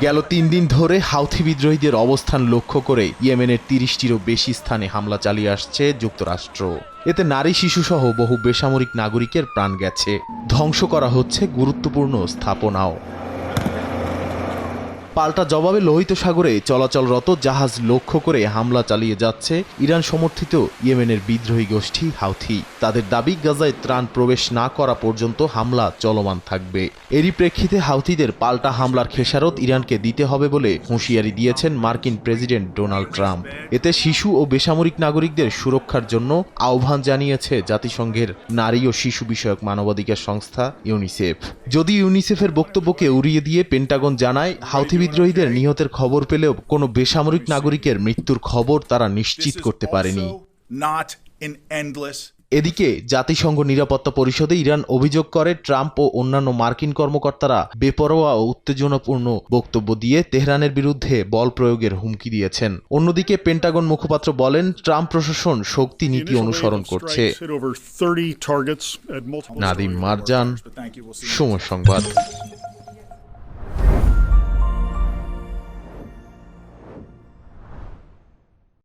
গেল তিন দিন ধরে হাউথি বিদ্রোহীদের অবস্থান লক্ষ্য করে ইয়েমেনের তিরিশটিরও বেশি স্থানে হামলা চালিয়ে আসছে যুক্তরাষ্ট্র। এতে নারী শিশুসহ বহু বেসামরিক নাগরিকের প্রাণ গেছে। ধ্বংস করা হচ্ছে গুরুত্বপূর্ণ স্থাপনাও। পাল্টা জবাবে লোহিত সাগরে চলাচলরত জাহাজ লক্ষ্য করে হামলা চালিয়ে যাচ্ছে ইরান সমর্থিত ইয়েমেনের বিদ্রোহী গোষ্ঠী হাউথি। তাদের দাবি, গাজায় ত্রাণ প্রবেশ না করা পর্যন্ত হামলা চলমান থাকবে। এরই প্রেক্ষিতে হাউথিদের পাল্টা হামলার খেসারত ইরানকে দিতে হবে বলে হুঁশিয়ারি দিয়েছেন মার্কিন প্রেসিডেন্ট ডোনাল্ড ট্রাম্প। এতে শিশু ও বেসামরিক নাগরিকদের সুরক্ষার জন্য আহ্বান জানিয়েছে জাতিসংঘের নারী ও শিশু বিষয়ক মানবাধিকার সংস্থা ইউনিসেফ। যদি ইউনিসেফের বক্তব্যকে উড়িয়ে দিয়ে পেন্টাগন জানায়, হাউথি বিদ্রোহীদের নিহতের খবর পেলেও কোনো বেসামরিক নাগরিকের মৃত্যুর খবর তারা নিশ্চিত করতে পারেনি। এদিকে জাতিসংঘ নিরাপত্তা পরিষদে ইরান অভিযোগ করে ট্রাম্প ও অন্যান্য মার্কিন কর্মকর্তারা বেপরোয়া ও উত্তেজনাপূর্ণ বক্তব্য দিয়ে তেহরানের বিরুদ্ধে বল প্রয়োগের হুমকি দিয়েছেন। অন্যদিকে পেন্টাগন মুখপাত্র বলেন ট্রাম্প প্রশাসন শক্তি নীতি অনুসরণ করছে। Hit over 30 targets at multiple Nadim Marjan. সময় সংবাদ।